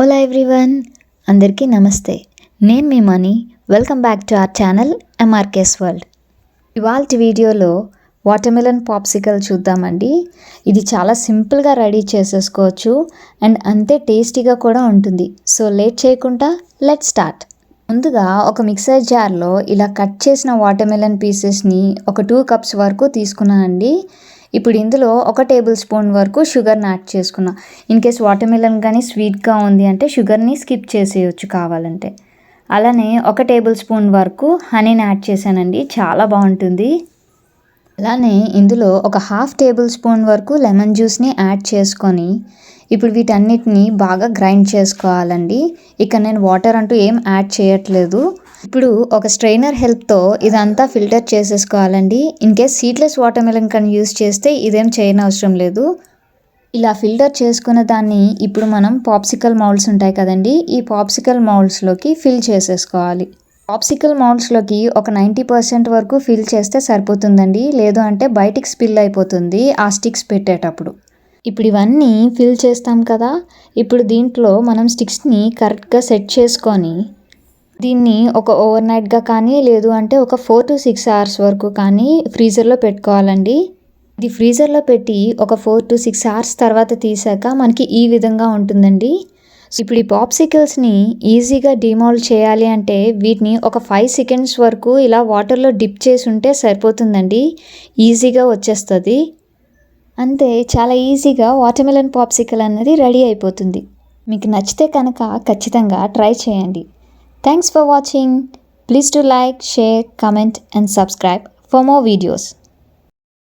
Ola everyone అందరికీ నమస్తే. నేను మీ Mani. Welcome back to our channel MRK's world ఇవాళ వీడియోలో వాటర్మెలన్ పాప్సికల్ చూద్దామండి. ఇది చాలా సింపుల్గా రెడీ చేసేసుకోవచ్చు అండ్ అంతే టేస్టీగా కూడా ఉంటుంది. సో లేట్ చేయకుండా లెట్ స్టార్ట్ ముందుగా ఒక మిక్సర్ జార్లో ఇలా కట్ చేసిన వాటర్మెలన్ పీసెస్ని ఒక టూ కప్స్ వరకు తీసుకున్నానండి. ఇప్పుడు ఇందులో ఒక టేబుల్ స్పూన్ వరకు షుగర్ని యాడ్ చేసుకున్నా. ఇన్ కేస్ వాటర్ మిలన్ కానీ స్వీట్గా ఉంది అంటే షుగర్ని స్కిప్ చేసేయచ్చు కావాలంటే. అలానే ఒక టేబుల్ స్పూన్ వరకు హనీని యాడ్ చేశానండి. చాలా బాగుంటుంది. అలానే ఇందులో ఒక హాఫ్ టేబుల్ స్పూన్ వరకు లెమన్ జ్యూస్ని యాడ్ చేసుకొని ఇప్పుడు వీటన్నిటిని బాగా గ్రైండ్ చేసుకోవాలండి. ఇక నేను వాటర్ అంటూ ఏం యాడ్ చేయట్లేదు. ఇప్పుడు ఒక స్ట్రైనర్ హెల్ప్తో ఇదంతా ఫిల్టర్ చేసేసుకోవాలండి. In case seedless watermelon కానీ యూస్ చేస్తే ఇదేం చేయనవసరం లేదు. ఇలా ఫిల్టర్ చేసుకున్న దాన్ని ఇప్పుడు మనం పాప్సికల్ మౌల్డ్స్ ఉంటాయి కదండి. ఈ పాప్సికల్ మౌల్డ్స్లోకి ఫిల్ చేసేసుకోవాలి. పాప్సికల్ మౌల్డ్స్లోకి ఒక నైంటీ పర్సెంట్ వరకు ఫిల్ చేస్తే సరిపోతుందండి. లేదు అంటే బయటికి స్పిల్ అయిపోతుంది ఆ స్టిక్స్ పెట్టేటప్పుడు. ఇప్పుడు ఇవన్నీ ఫిల్ చేస్తాం కదా. ఇప్పుడు దీంట్లో మనం స్టిక్స్ని కరెక్ట్గా సెట్ చేసుకొని దీన్ని ఒక ఓవర్ నైట్గా కానీ లేదు అంటే ఒక ఫోర్ టు సిక్స్ అవర్స్ వరకు కానీ ఫ్రీజర్లో పెట్టుకోవాలండి. ఇది ఫ్రీజర్లో పెట్టి ఒక ఫోర్ టు సిక్స్ అవర్స్ తర్వాత తీసాక మనకి ఈ విధంగా ఉంటుందండి. ఇప్పుడు ఈ పాప్సికల్స్ని ఈజీగా డిమాల్వ్ చేయాలి అంటే వీటిని ఒక ఫైవ్ సెకండ్స్ వరకు ఇలా వాటర్లో డిప్ చేసి ఉంటే సరిపోతుందండి. ఈజీగా వచ్చేస్తుంది. అంతే చాలా ఈజీగా వాటర్మెలన్ పాప్సికల్ అనేది రెడీ అయిపోతుంది. మీకు నచ్చితే కనుక ఖచ్చితంగా ట్రై చేయండి. Thanks for watching. Please do like, share, comment and subscribe for more videos.